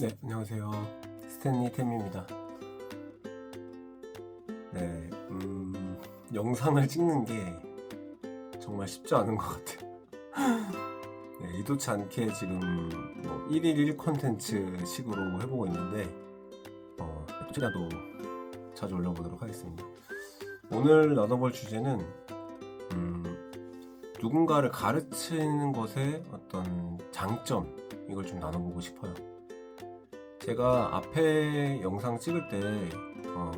네, 안녕하세요. 스탠리 템입니다. 네, 음, 영상을 찍는 게 정말 쉽지 않은 것 같아요. 네, 의도치 않게 지금 뭐 1일 1 콘텐츠 식으로 해보고 있는데, 어, 또 자주 올려보도록 하겠습니다. 오늘 나눠볼 주제는, 음, 누군가를 가르치는 것의 어떤 장점, 이걸 좀 나눠보고 싶어요. 제가 앞에 영상 찍을 때 어,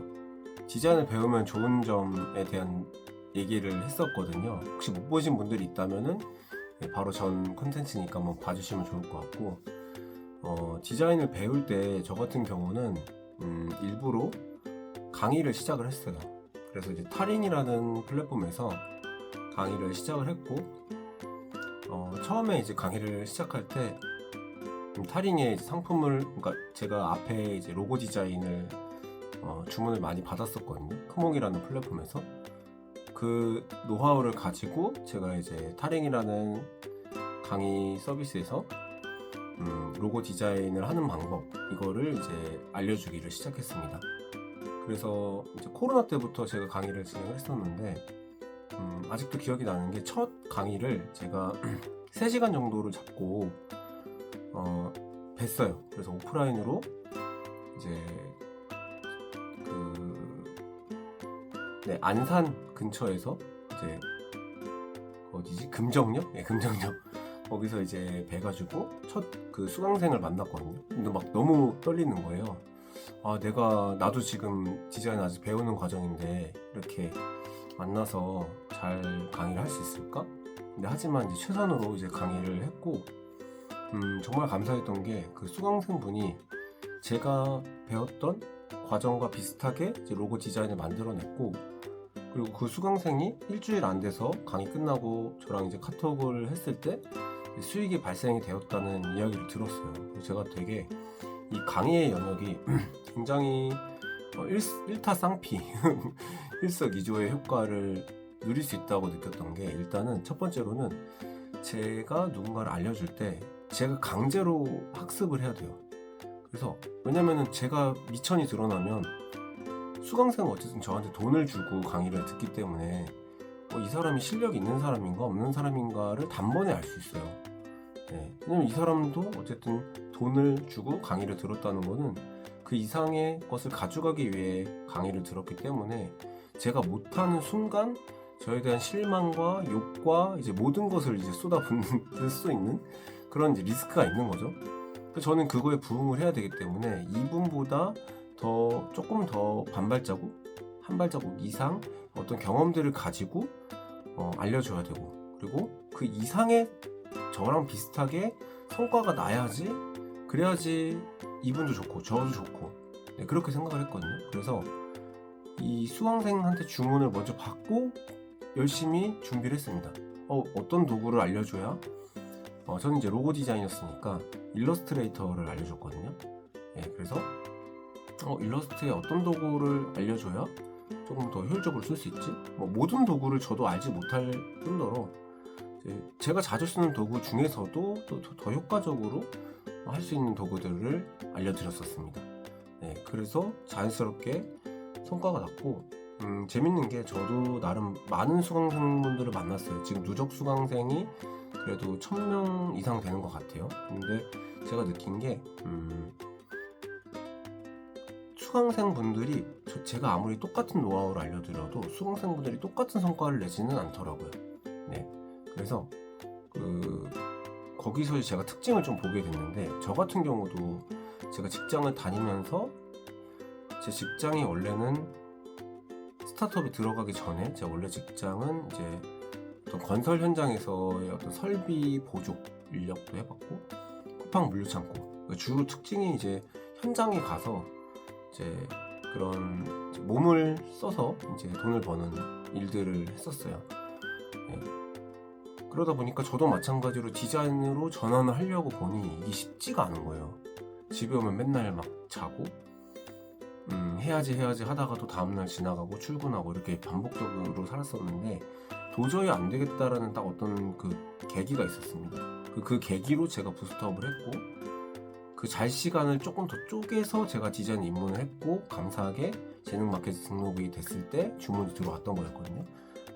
디자인을 배우면 좋은 점에 대한 얘기를 했었거든요. 혹시 못 보신 분들이 있다면은 네, 바로 전 컨텐츠니까 한번 봐주시면 좋을 것 같고 어, 디자인을 배울 때 저 같은 경우는 음, 일부러 강의를 시작을 했어요. 그래서 이제 타린이라는 플랫폼에서 강의를 시작을 했고 어, 처음에 이제 강의를 시작할 때 음, 타링의 상품을 그러니까 제가 앞에 이제 로고 디자인을 어, 주문을 많이 받았었거든요. 크몽이라는 플랫폼에서 그 노하우를 가지고 제가 이제 타링이라는 강의 서비스에서 음, 로고 디자인을 하는 방법 이거를 이제 알려주기를 시작했습니다. 그래서 이제 코로나 때부터 제가 강의를 진행을 했었는데 음, 아직도 기억이 나는 게 첫 강의를 제가 3시간 정도를 잡고 어, 뵀어요. 그래서 오프라인으로 이제 그 네, 안산 근처에서 이제 어디지 금정역? 네, 금정역 거기서 이제 뵈가지고 첫 그 수강생을 만났거든요. 근데 막 너무 떨리는 거예요. 아, 내가 나도 지금 디자인 아직 배우는 과정인데 이렇게 만나서 잘 강의를 할 수 있을까? 근데 하지만 이제 최선으로 이제 강의를 했고 음, 정말 감사했던 게 그 수강생 분이 제가 배웠던 과정과 비슷하게 로고 디자인을 만들어냈고 그리고 그 수강생이 일주일 안 돼서 강의 끝나고 저랑 이제 카톡을 했을 때 수익이 발생이 되었다는 이야기를 들었어요. 제가 되게 이 강의의 영역이 굉장히 어, 일, 일타쌍피 일석이조의 효과를 누릴 수 있다고 느꼈던 게 일단은 첫 번째로는 제가 누군가를 알려줄 때 제가 강제로 학습을 해야 돼요. 그래서 왜냐면은 제가 미천이 드러나면 수강생은 어쨌든 저한테 돈을 주고 강의를 듣기 때문에 어, 이 사람이 실력이 있는 사람인가 없는 사람인가를 단번에 알 수 있어요. 네. 왜냐면 이 사람도 어쨌든 돈을 주고 강의를 들었다는 거는 그 이상의 것을 가져가기 위해 강의를 들었기 때문에 제가 못하는 순간 저에 대한 실망과 욕과 이제 모든 것을 이제 쏟아붓을 수 있는 그런 이제 리스크가 있는 거죠. 저는 그거에 부응을 해야 되기 때문에 이분보다 더 조금 더 반발자국, 한 발자국 이상 어떤 경험들을 가지고 어, 알려줘야 되고 그리고 그 이상의 저랑 비슷하게 성과가 나야지 그래야지 이분도 좋고 저도 좋고 네, 그렇게 생각을 했거든요. 그래서 이 수강생한테 주문을 먼저 받고 열심히 준비를 했습니다. 어, 어떤 도구를 알려줘야 어, 저는 이제 로고 디자이너였으니까 일러스트레이터를 알려줬거든요. 예, 그래서 어, 일러스트에 어떤 도구를 알려줘야 조금 더 효율적으로 쓸 수 있지? 뭐 모든 도구를 저도 알지 못할 뿐더러 제가 자주 쓰는 도구 중에서도 또 더 효과적으로 할 수 있는 도구들을 알려드렸었습니다. 네, 그래서 자연스럽게 성과가 났고 음, 재밌는 게 저도 나름 많은 수강생분들을 만났어요. 지금 누적 수강생이 그래도 1000명 이상 되는 것 같아요. 근데 제가 느낀 게, 음, 수강생 분들이 저- 제가 아무리 똑같은 노하우를 알려드려도 수강생 분들이 똑같은 성과를 내지는 않더라고요. 네. 그래서, 그, 거기서 제가 특징을 좀 보게 됐는데, 저 같은 경우도 제가 직장을 다니면서 제 직장이 원래는 스타트업에 들어가기 전에 제 원래 직장은 이제 어떤 건설 현장에서의 어떤 설비 보조 인력도 해봤고 쿠팡 물류창고 그러니까 주로 특징이 이제 현장에 가서 이제 그런 몸을 써서 이제 돈을 버는 일들을 했었어요. 예. 그러다 보니까 저도 마찬가지로 디자인으로 전환을 하려고 보니 이게 쉽지가 않은 거예요. 집에 오면 맨날 막 자고 음, 해야지 해야지 하다가도 다음날 지나가고 출근하고 이렇게 반복적으로 살았었는데 도저히 안 되겠다라는 딱 어떤 그 계기가 있었습니다. 그, 그 계기로 제가 부스트업을 했고 그 잘 시간을 조금 더 쪼개서 제가 디자인 입문을 했고 감사하게 재능 마켓 등록이 됐을 때 주문이 들어왔던 거였거든요.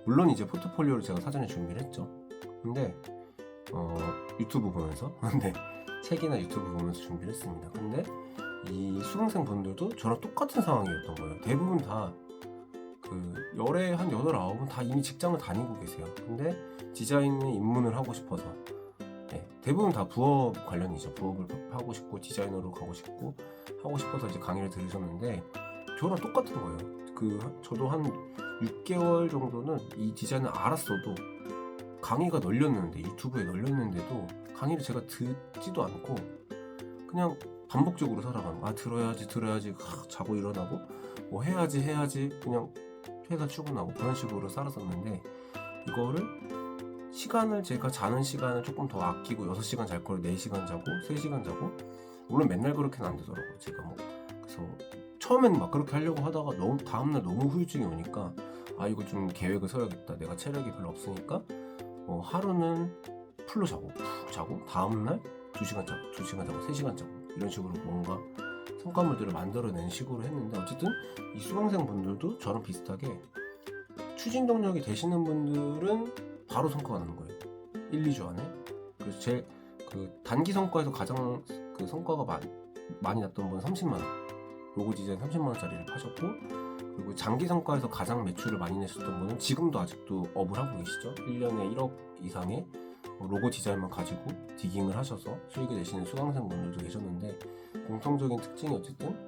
물론 이제 포트폴리오를 제가 사전에 준비를 했죠. 근데 어, 유튜브 보면서 근데 책이나 유튜브 보면서 준비를 했습니다. 근데 이 수강생 분들도 저랑 똑같은 상황이었던 거예요. 대부분 다 그 열에 한 여덟 아홉은 다 이미 직장을 다니고 계세요. 근데 디자인에 입문을 하고 싶어서 네, 대부분 다 부업 관련이죠. 부업을 하고 싶고 디자이너로 가고 싶고 하고 싶어서 이제 강의를 들으셨는데 저랑 똑같은 거예요. 그 저도 한 6개월 정도는 이 디자인을 알았어도 강의가 널렸는데 유튜브에 널렸는데도 강의를 제가 듣지도 않고 그냥 반복적으로 살아가는. 아 들어야지 들어야지 하, 자고 일어나고 뭐 해야지 해야지 그냥 회사 출근하고 그런 식으로 살았었는데 이거를 시간을 제가 자는 시간을 조금 더 아끼고 6시간 잘 거를 4시간 자고 3시간 자고 물론 맨날 그렇게는 안 되더라고요 제가 뭐. 그래서 처음에는 막 그렇게 하려고 하다가 너무 다음날 너무 후유증이 오니까 아 이거 좀 계획을 세워야겠다. 내가 체력이 별로 없으니까 어, 하루는 풀로 자고 푹 자고 다음날 2시간 자고 2시간 자고 3시간 자고 이런 식으로 뭔가 성과물들을 만들어낸 식으로 했는데 어쨌든 이 수강생 분들도 저랑 비슷하게 추진 동력이 되시는 분들은 바로 성과가 나는 거예요. 1, 2주 안에. 그래서 제일 그 단기 성과에서 가장 그 성과가 많이, 많이 났던 분은 30만 원. 로고 디자인 30만 원짜리를 파셨고 그리고 장기 성과에서 가장 매출을 많이 내셨던 분은 지금도 아직도 업을 하고 계시죠. 1년에 1억 이상의 뭐 로고 디자인만 가지고 디깅을 하셔서 수익이 내시는 수강생 분들도 계셨는데 공통적인 특징이 어쨌든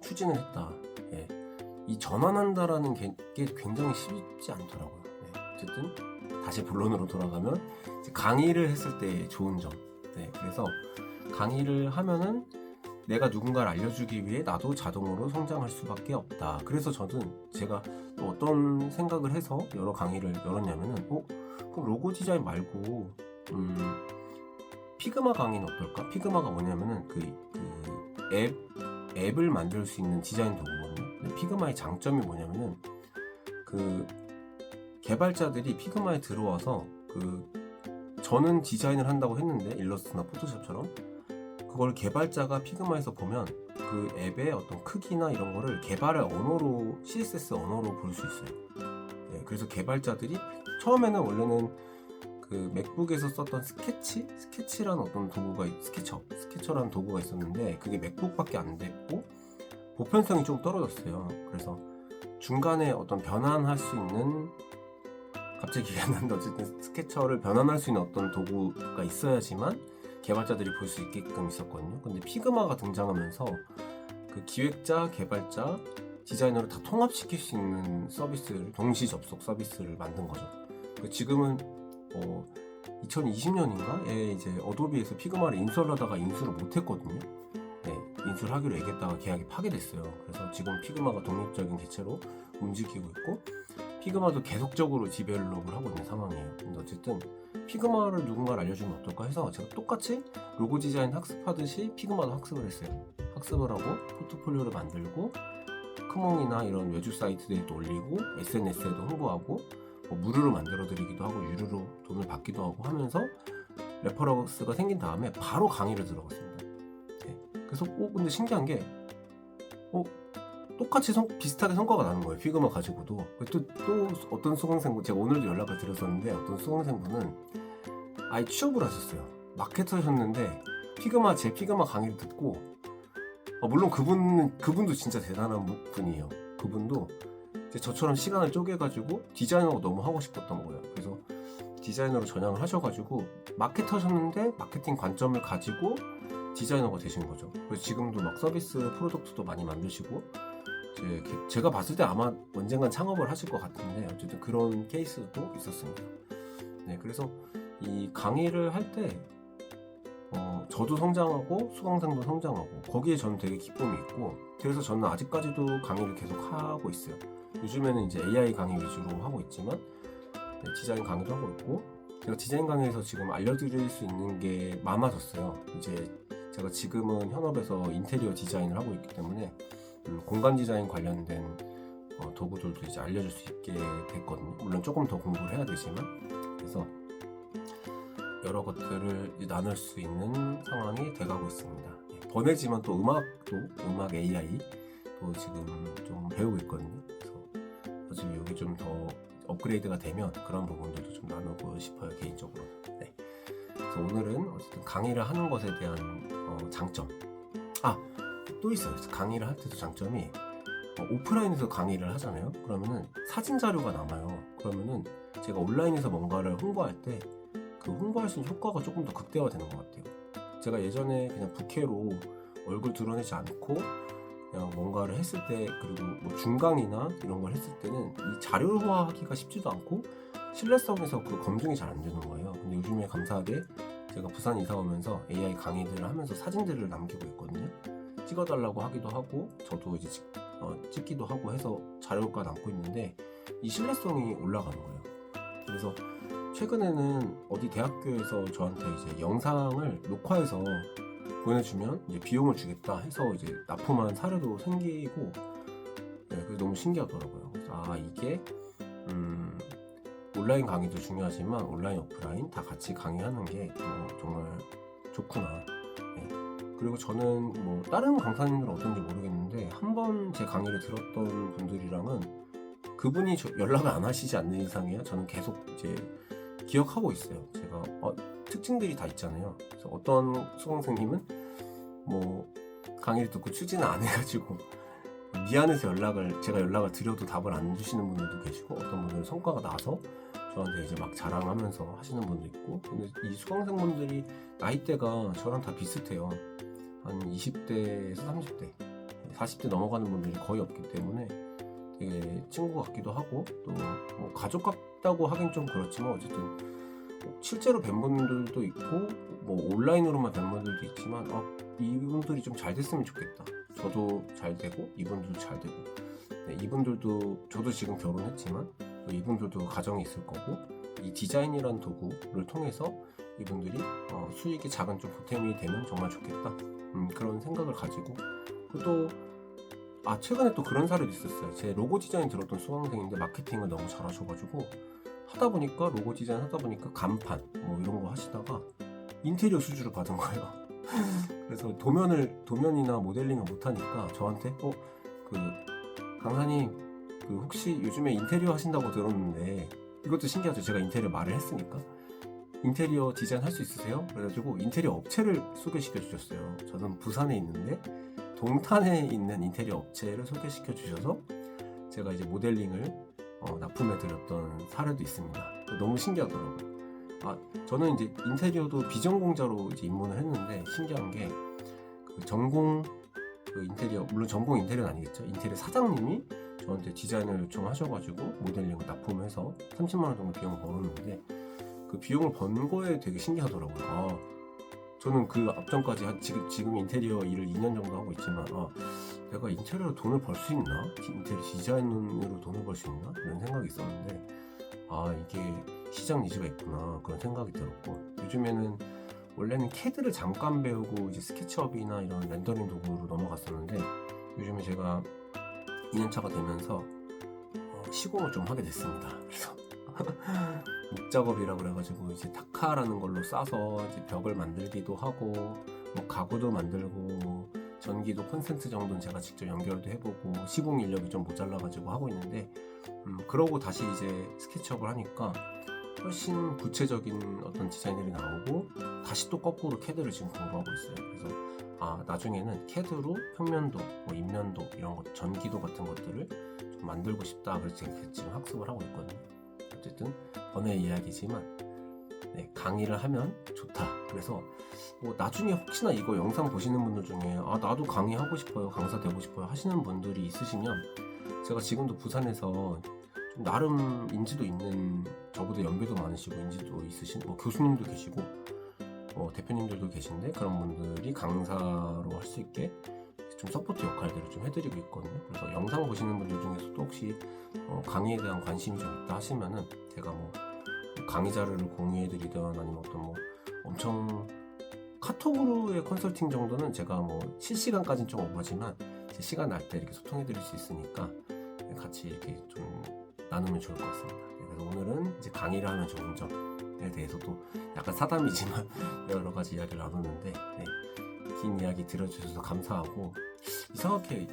추진을 했다. 예. 이 전환한다라는 게, 게 굉장히 쉽지 않더라고요. 네. 어쨌든 다시 본론으로 돌아가면 강의를 했을 때 좋은 점. 네. 그래서 강의를 하면은 내가 누군가를 알려주기 위해 나도 자동으로 성장할 수밖에 없다. 그래서 저는 제가 또 어떤 생각을 해서 여러 강의를 열었냐면은, 어, 그럼 로고 디자인 말고, 음, 피그마 강의는 어떨까? 피그마가 뭐냐면은 그, 그 앱, 앱을 만들 수 있는 디자인 도구거든요. 피그마의 장점이 뭐냐면은 그 개발자들이 피그마에 들어와서 그 저는 디자인을 한다고 했는데 일러스트나 포토샵처럼 그걸 개발자가 피그마에서 보면 그 앱의 어떤 크기나 이런 거를 개발의 언어로 CSS 언어로 볼 수 있어요. 네, 그래서 개발자들이 처음에는 원래는 그 맥북에서 썼던 스케치 스케치라는 어떤 도구가 있- 스케쳐 스케쳐라는 도구가 있었는데 그게 맥북밖에 안 됐고 보편성이 좀 떨어졌어요. 그래서 중간에 어떤 변환할 수 있는 갑자기 기억이 안 어쨌든 스케쳐를 변환할 수 있는 어떤 도구가 있어야지만 개발자들이 볼 수 있게끔 있었거든요. 근데 피그마가 등장하면서 그 기획자, 개발자, 디자이너를 다 통합시킬 수 있는 서비스를 동시 접속 서비스를 만든 거죠. 그 지금은 어, 2020년인가에 이제 어도비에서 피그마를 인수를 하다가 인수를 못했거든요. 네, 인수를 하기로 얘기했다가 계약이 파기됐어요. 그래서 지금 피그마가 독립적인 개체로 움직이고 있고 피그마도 계속적으로 디벨롭을 하고 있는 상황이에요. 근데 어쨌든 피그마를 누군가를 알려주면 어떨까 해서 제가 똑같이 로고 디자인 학습하듯이 피그마도 학습을 했어요. 학습을 하고 포트폴리오를 만들고 크몽이나 이런 외주 사이트들도 올리고 SNS에도 홍보하고 뭐 무료로 만들어 드리기도 하고 유료로 돈을 받기도 하고 하면서 레퍼런스가 생긴 다음에 바로 강의를 들어갔습니다. 네. 그래서 어 근데 신기한 게 어, 똑같이 성- 비슷하게 성과가 나는 거예요. 피그마 가지고도. 또, 또 어떤 수강생분, 제가 오늘도 연락을 드렸었는데 어떤 수강생분은 아예 취업을 하셨어요. 마케터셨는데 피그마, 제 피그마 강의를 듣고 어, 물론 그분은, 그분도 진짜 대단한 분이에요. 그분도 저처럼 시간을 쪼개가지고 디자이너가 너무 하고 싶었던 거예요. 그래서 디자이너로 전향을 하셔가지고 마케터셨는데 마케팅 관점을 가지고 디자이너가 되신 거죠. 그래서 지금도 막 서비스 프로덕트도 많이 만드시고 이제 게- 제가 봤을 때 아마 언젠간 창업을 하실 것 같은데 어쨌든 그런 케이스도 있었습니다. 네, 그래서 이 강의를 할때 어, 저도 성장하고 수강생도 성장하고 거기에 저는 되게 기쁨이 있고 그래서 저는 아직까지도 강의를 계속 하고 있어요. 요즘에는 이제 AI 강의 위주로 하고 있지만 네, 디자인 강의도 하고 있고 제가 디자인 강의에서 지금 알려드릴 수 있는 게 많아졌어요. 이제 제가 지금은 현업에서 인테리어 디자인을 하고 있기 때문에 음, 공간 디자인 관련된 어, 도구들도 이제 알려줄 수 있게 됐거든요. 물론 조금 더 공부를 해야 되지만 그래서 여러 것들을 나눌 수 있는 상황이 돼가고 있습니다. 번외지만 또 음악도 음악 AI 또 지금 좀 배우고 있거든요. 그래서 나중에 여기 좀더 업그레이드가 되면 그런 부분들도 좀 나누고 싶어요 개인적으로. 네. 그래서 오늘은 어쨌든 강의를 하는 것에 대한 어, 장점. 아 또 있어요. 강의를 할 때도 장점이 어, 오프라인에서 강의를 하잖아요. 그러면은 사진 자료가 남아요. 그러면은 제가 온라인에서 뭔가를 홍보할 때 그 홍보할 수 있는 효과가 조금 더 극대화되는 것 같아요. 제가 예전에 그냥 부캐로 얼굴 드러내지 않고 그냥 뭔가를 했을 때 그리고 뭐 중강이나 이런 걸 했을 때는 이 자료화하기가 쉽지도 않고 신뢰성에서 그 검증이 잘 안 되는 거예요. 근데 요즘에 감사하게 제가 부산 이사 오면서 AI 강의들을 하면서 사진들을 남기고 있거든요. 찍어달라고 하기도 하고 저도 이제 찍, 어, 찍기도 하고 해서 자료가 남고 있는데 이 신뢰성이 올라가는 거예요. 그래서 최근에는 어디 대학교에서 저한테 이제 영상을 녹화해서 보내주면 이제 비용을 주겠다 해서 이제 납품한 사례도 생기고 네, 그래서 너무 신기하더라고요. 아 이게 음, 온라인 강의도 중요하지만 온라인 오프라인 다 같이 강의하는 게 어, 정말 좋구나. 네. 그리고 저는 뭐 다른 강사님들은 어떤지 모르겠는데 한 번 제 강의를 들었던 분들이랑은 그분이 저- 연락을 안 하시지 않는 이상이야 저는 계속 이제 기억하고 있어요. 제가 어, 특징들이 다 있잖아요. 그래서 어떤 수강생님은 뭐 강의를 듣고 추진을 안 해가지고 미안해서 연락을 제가 연락을 드려도 답을 안 주시는 분들도 계시고 어떤 분들은 성과가 나서 저한테 이제 막 자랑하면서 하시는 분도 있고 근데 이 수강생분들이 나이대가 저랑 다 비슷해요. 한 20대에서 30대, 40대 넘어가는 분들이 거의 없기 때문에 되게 친구 같기도 하고 또 뭐 가족 같다고 하긴 좀 그렇지만 어쨌든 뭐 실제로 뵌 분들도 있고 뭐 온라인으로만 뵌 분들도 있지만 아, 이분들이 좀 잘 됐으면 좋겠다. 저도 잘 되고 이분들도 잘 되고 네, 이분들도 저도 지금 결혼했지만 또 이분들도 가정이 있을 거고 이 디자인이라는 도구를 통해서 이분들이 어, 수익이 작은 좀 보탬이 되면 정말 좋겠다. 음, 그런 생각을 가지고 그또 아 최근에 또 그런 사례도 있었어요. 제 로고 디자인 들었던 수강생인데 마케팅을 너무 잘하셔가지고 하다 보니까 로고 디자인 하다 보니까 간판 뭐 이런 거 하시다가 인테리어 수주를 받은 거예요. 그래서 도면을 도면이나 모델링을 못하니까 저한테 어그 강사님 그 혹시 요즘에 인테리어 하신다고 들었는데 이것도 신기하죠. 제가 인테리어 말을 했으니까 인테리어 디자인 할 수 있으세요? 그래가지고 인테리어 업체를 소개시켜 주셨어요. 저는 부산에 있는데 동탄에 있는 인테리어 업체를 소개시켜 주셔서 제가 이제 모델링을 어, 납품해 드렸던 사례도 있습니다. 너무 신기하더라고요. 아, 저는 이제 인테리어도 비전공자로 이제 입문을 했는데 신기한 게 그 전공 그 인테리어 물론 전공 인테리어는 아니겠죠. 인테리어 사장님이 저한테 디자인을 요청하셔가지고 모델링을 납품해서 30만 원 정도 비용을 벌었는데 그 비용을 번 거에 되게 신기하더라고요. 아, 저는 그 앞전까지 한 지금 지금 인테리어 일을 2년 정도 하고 있지만 아, 내가 인테리어로 돈을 벌 수 있나? 인테리어 디자인으로 돈을 벌 수 있나? 이런 생각이 있었는데 아 이게 시장 니즈가 있구나 그런 생각이 들었고 요즘에는 원래는 캐드를 잠깐 배우고 이제 스케치업이나 이런 렌더링 도구로 넘어갔었는데 요즘에 제가 2년차가 되면서 어, 시공을 좀 하게 됐습니다. 그래서 목작업이라고 그래가지고 이제 타카라는 걸로 싸서 이제 벽을 만들기도 하고 뭐 가구도 만들고 뭐 전기도 콘센트 정도는 제가 직접 연결도 해보고 시공 인력이 좀 모자라가지고 하고 있는데 음, 그러고 다시 이제 스케치업을 하니까 훨씬 구체적인 어떤 디자인들이 나오고 다시 또 거꾸로 캐드를 지금 공부하고 있어요. 그래서 아 나중에는 캐드로 평면도, 뭐 인면도 이런 것, 전기도 같은 것들을 좀 만들고 싶다. 그래서 지금 학습을 하고 있거든요. 어쨌든 번외 이야기지만 네, 강의를 하면 좋다. 그래서 뭐 나중에 혹시나 이거 영상 보시는 분들 중에 아 나도 강의하고 싶어요, 강사 되고 싶어요 하시는 분들이 있으시면 제가 지금도 부산에서 좀 나름 인지도 있는 저보다 연배도 많으시고 인지도 있으신 뭐 교수님도 계시고 어, 대표님들도 계신데 그런 분들이 강사로 할 수 있게 좀 서포트 역할들을 좀 해드리고 있거든요. 그래서 영상 보시는 분들 중에서도 혹시 어, 강의에 대한 관심이 좀 있다 하시면은 제가 뭐 강의 자료를 공유해드리든 아니면 어떤 뭐 엄청 카톡으로의 컨설팅 정도는 제가 뭐 실시간까지는 좀 오버지만 제 시간 날 때 이렇게 소통해드릴 수 있으니까 같이 이렇게 좀 나누면 좋을 것 같습니다. 네, 그래서 오늘은 이제 강의를 하면 좋은 점에 대해서도 약간 사담이지만 여러 가지 이야기를 나눴는데 네, 긴 이야기 들어주셔서 감사하고 이상하게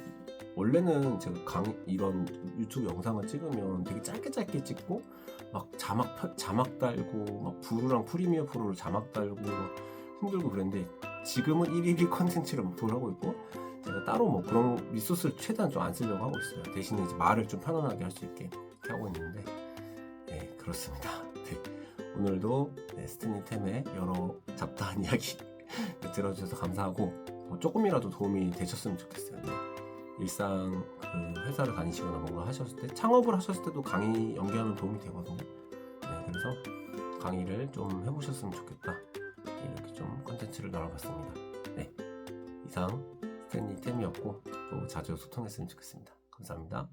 원래는 제가 강 이런 유튜브 영상을 찍으면 되게 짧게 짧게 찍고 막 자막 펴- 자막 달고 막 부루랑 프리미어 프로로 자막 달고 막 힘들고 그랬는데 지금은 1일1 컨텐츠를 목표로 하고 있고 제가 따로 뭐 그런 리소스를 최대한 좀 안 쓰려고 하고 있어요. 대신에 이제 말을 좀 편안하게 할 수 있게 하고 있는데 네 그렇습니다. 네, 오늘도 네, 스탠리템의 여러 잡다한 이야기 들어주셔서 감사하고 뭐 조금이라도 도움이 되셨으면 좋겠어요. 네. 일상 그 회사를 다니시거나 뭔가 하셨을 때 창업을 하셨을 때도 강의 연계하면 도움이 되거든요. 네, 그래서 강의를 좀 해보셨으면 좋겠다. 이렇게 좀 컨텐츠를 나눠봤습니다. 네, 이상 스탠리 템이었고 또 자주 소통했으면 좋겠습니다. 감사합니다.